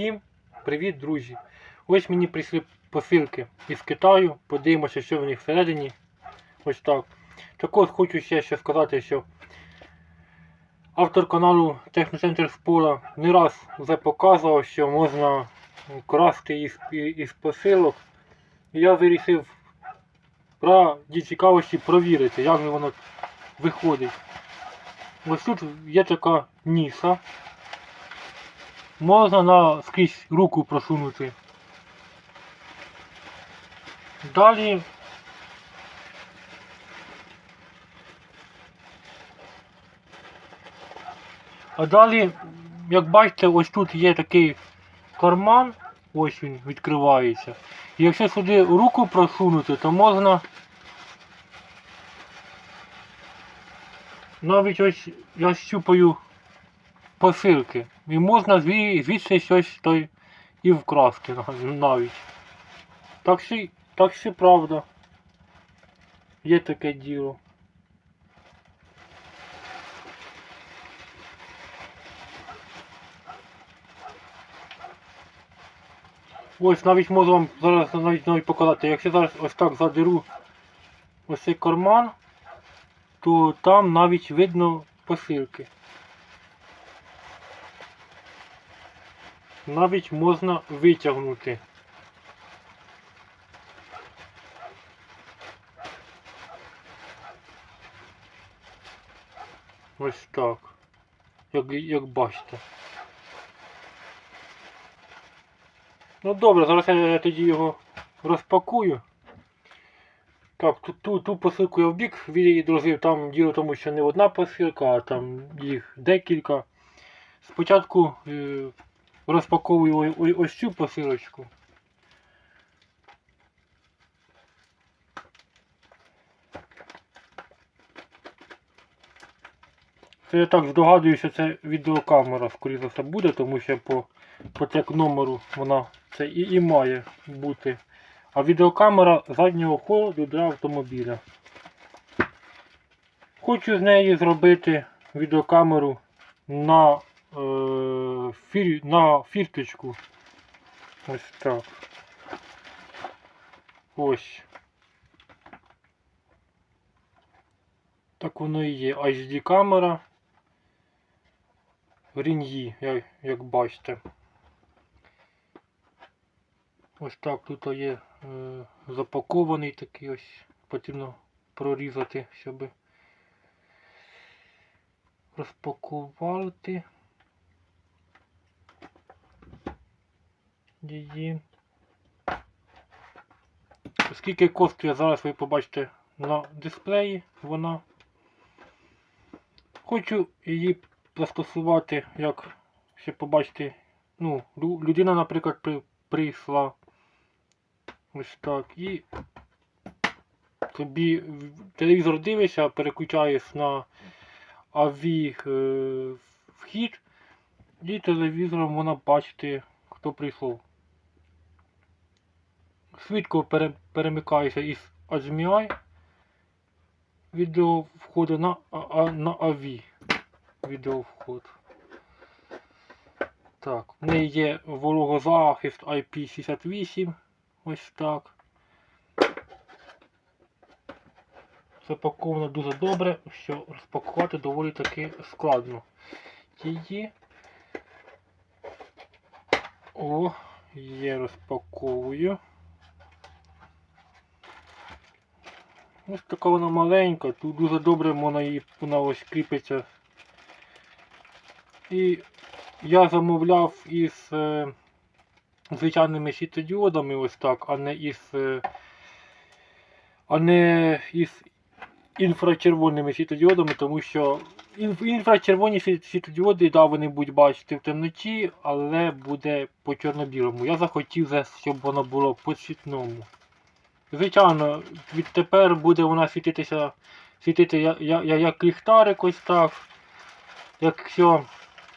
Всім привіт, друзі! Ось мені прийшли посилки із Китаю. Подивимося, що в них всередині. Ось так. Також хочу ще, ще сказати, що автор каналу Техноцентр Спора не раз вже показував, що можна красти із, із посилок. Я вирішив раді цікавості провірити, як воно виходить. Ось тут є така ніша. Можна на скрізь руку просунути. Далі А далі, як бачите, ось тут є такий карман, ось він відкривається. І якщо сюди руку просунути, то можна навіть ось я щупаю посилки. І можна зві- звідси щось той і вкрасти навіть. Так що, так що правда. Є таке діло. Ось навіть можу вам зараз навіть навіть показати. Якщо зараз ось так задеру ось цей карман, то там навіть видно посилки. Навіть можна витягнути. Ось так. Як, як бачите. Ну добре, зараз я тоді його розпакую. Так, ту, ту, ту посилку я в бік відложив, там діло тому, що не одна посилка, а там їх декілька. Спочатку е, розпаковую ось цю посилочку. Це я так здогадую, що це відеокамера, скоріше все, буде, тому що по, по трек номеру вона це і, і має бути. А відеокамера заднього ходу для автомобіля. Хочу з неї зробити відеокамеру на, фір, на фірточку. Ось так. Ось. Так воно і є. HD камера. Рін'ї, як, як бачите. Ось так тут є е, запакований такий ось. Потрібно прорізати, щоб розпакувати її. Скільки коштує зараз ви побачите на дисплеї вона. Хочу її застосувати, як ще побачите, ну, людина, наприклад, при, прийшла ось так і тобі телевізор дивишся, переключаєш на аві е, вхід, і телевізором вона бачити, хто прийшов. Швидко пере, перемикаєшся із HDMI відео входу на, а, на AV відеовход. Так, в неї є вологозахист IP68. Ось так. Запаковано дуже добре, що розпакувати доволі таки складно. Її. О, є розпаковую. Ось така вона маленька, тут дуже добре вона вона ось кріпиться. І я замовляв із е, звичайними світодіодами ось так, а не із е, а не із інфрачервоними світодіодами, тому що інф- інфрачервоні світ- світодіоди, да, вони будуть бачити в темноті, але буде по чорно-білому. Я захотів, щоб воно було по світному. Звичайно, відтепер буде вона світитися, світити як, як, як ліхтарик ось так. Якщо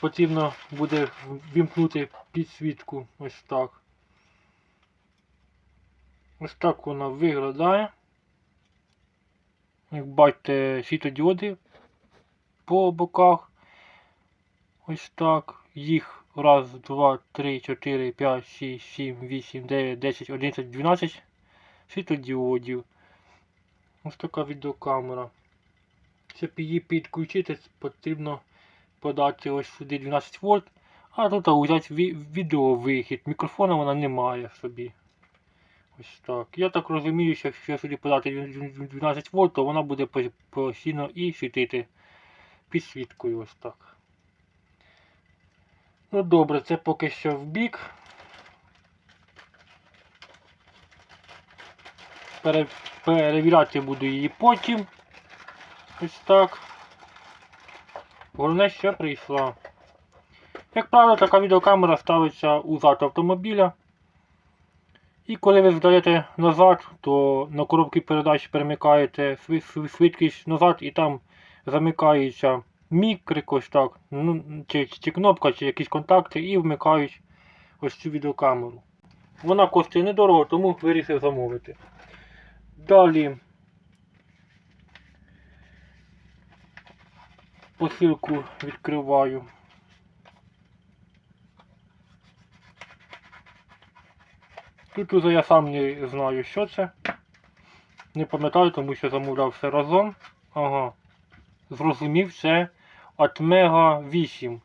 потрібно буде вімкнути підсвітку ось так. Ось так вона виглядає. Як бачите, світодіоди по боках. Ось так. Їх Раз, два, три, чотири, п'ять, шість, сім, вісім, дев'ять, десять, одинадцять, дванадцять світлодіодів. Ось така відеокамера. Щоб її підключити, потрібно подати ось сюди 12 вольт, а тут взяти ві- відеовихід. Мікрофона вона не має в собі. Ось так. Я так розумію, що якщо сюди подати 12 вольт, то вона буде постійно і світити підсвіткою ось так. Ну добре, це поки що в бік. Перевіряти буду її потім. Ось так. Головне, що прийшла. Як правило, така відеокамера ставиться у зад автомобіля. І коли ви здаєте назад, то на коробці передач перемикаєте шви- шви- швидкість назад і там замикається мікрик ось так, ну, чи, чи кнопка, чи якісь контакти і вмикають ось цю відеокамеру. Вона коштує недорого, тому вирішив замовити. Далі посилку відкриваю. Тут уже я сам не знаю, що це. Не пам'ятаю, тому що замовляв все разом. Ага. Зрозумів, це Atmega 8.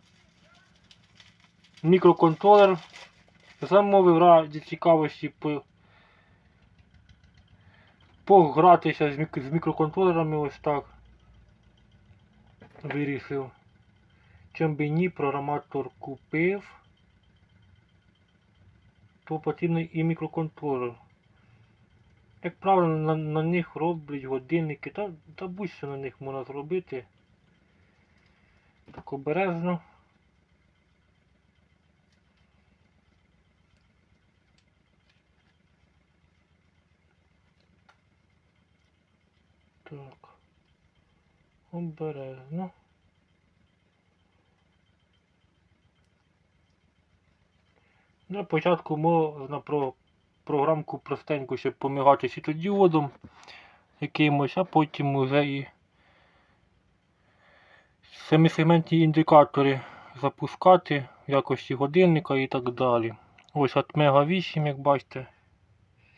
Мікроконтролер. Замовив раді цікавості по... погратися з, мік... з мікроконтролерами ось так. Вирішив. Чим би ні, програматор купив. То потрібний і мікроконтролер. Як правило, на, на них роблять годинники, та, та будь-що на них можна зробити. Так обережно. Так. Обережно. На початку можна про програмку простеньку, щоб помигати світодіодом якимось, а потім вже і семисегментні індикатори запускати в якості годинника і так далі. Ось от Мега 8, як бачите,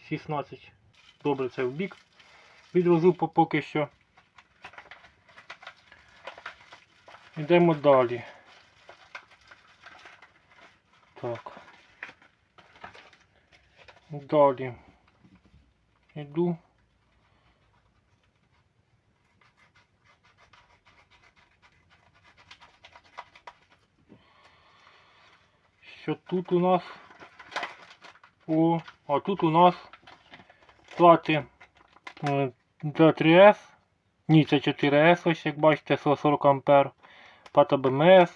16. Добре, це в бік. Відвезу по- поки що. Йдемо далі. Так. Далі. Іду. Що тут у нас? О, а тут у нас плати е, D3S. Ні, це 4S, ось як бачите, 40 ампер. Плата BMS.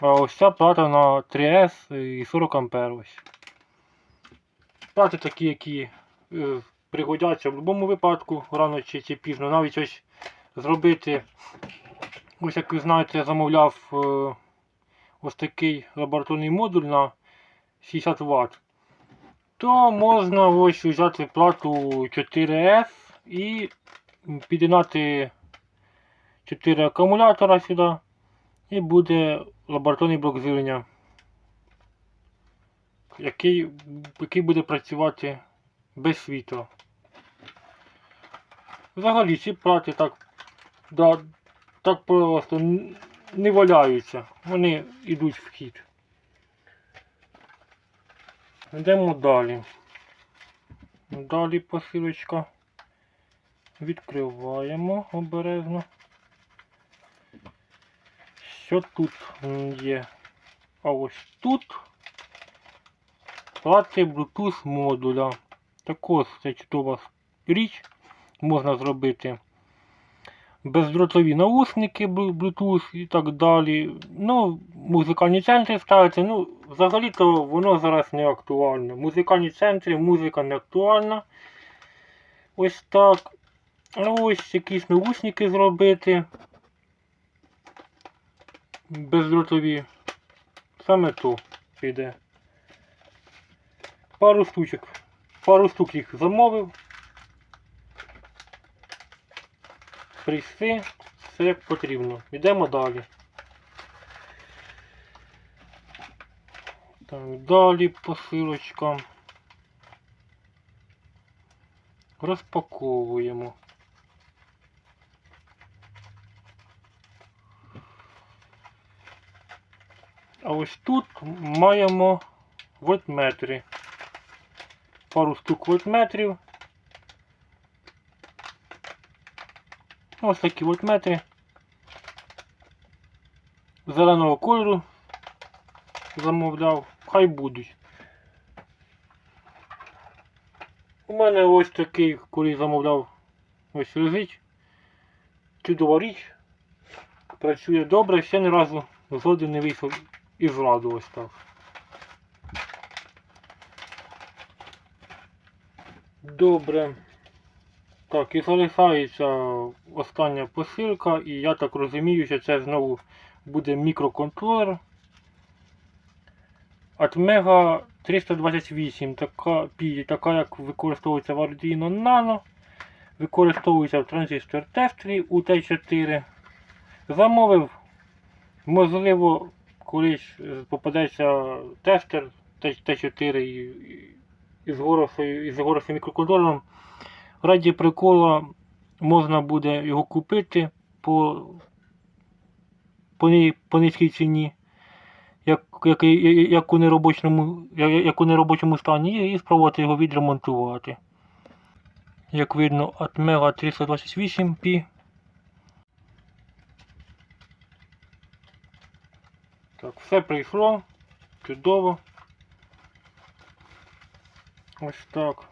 А ось ця плата на 3S і 40 ампер ось. Плати такі, які е, пригодяться в будь-якому випадку, рано чи, чи пізно. Навіть ось зробити, ось як ви знаєте, я замовляв е, ось такий лабораторний модуль на 60 Вт. То можна ось взяти плату 4F і під'єднати 4 акумулятора сюди. І буде лабораторний блок живлення, який, який буде працювати без світла. Взагалі ці плати так, да, так просто не валяються. Вони йдуть в хід. Йдемо далі. Далі посилочка. Відкриваємо обережно. Що тут є? А ось тут плати Bluetooth модуля. Також це чудова річ. Можна зробити бездротові наушники Blu- Bluetooth і так далі. Ну, музикальні центри ставити. Ну, взагалі-то воно зараз не актуально. Музикальні центри, музика не актуальна. Ось так. Ось якісь наушники зробити. Бездротові. Саме то піде. Пару штучок. Пару штук їх замовив. Прийшли, все як потрібно. Йдемо далі. Так, далі посилочка. Розпаковуємо. А ось тут маємо вольтметри. Пару штук вольтметрів. Ось такі вольтметри. Зеленого кольору замовляв. Хай будуть. У мене ось такий, коли замовляв, ось лежить. Чудова річ. Працює добре, ще ні разу жоден не вийшов із ладу ось так. Добре. Так, і залишається остання посилка, і я так розумію, що це знову буде мікроконтролер. Atmega 328, така, Pi, така як використовується в Arduino Nano, використовується в транзистор тестері UT4. Замовив, можливо, колись попадеться тестер Т4 і, і, із із мікроконтролером. Раді прикола можна буде його купити по, по, по низькій ціні, як, як, як, у неробочому, як, як у неробочому стані, і спробувати його відремонтувати. Як видно, Atmega 328P. Так, все прийшло. Чудово. Ось так.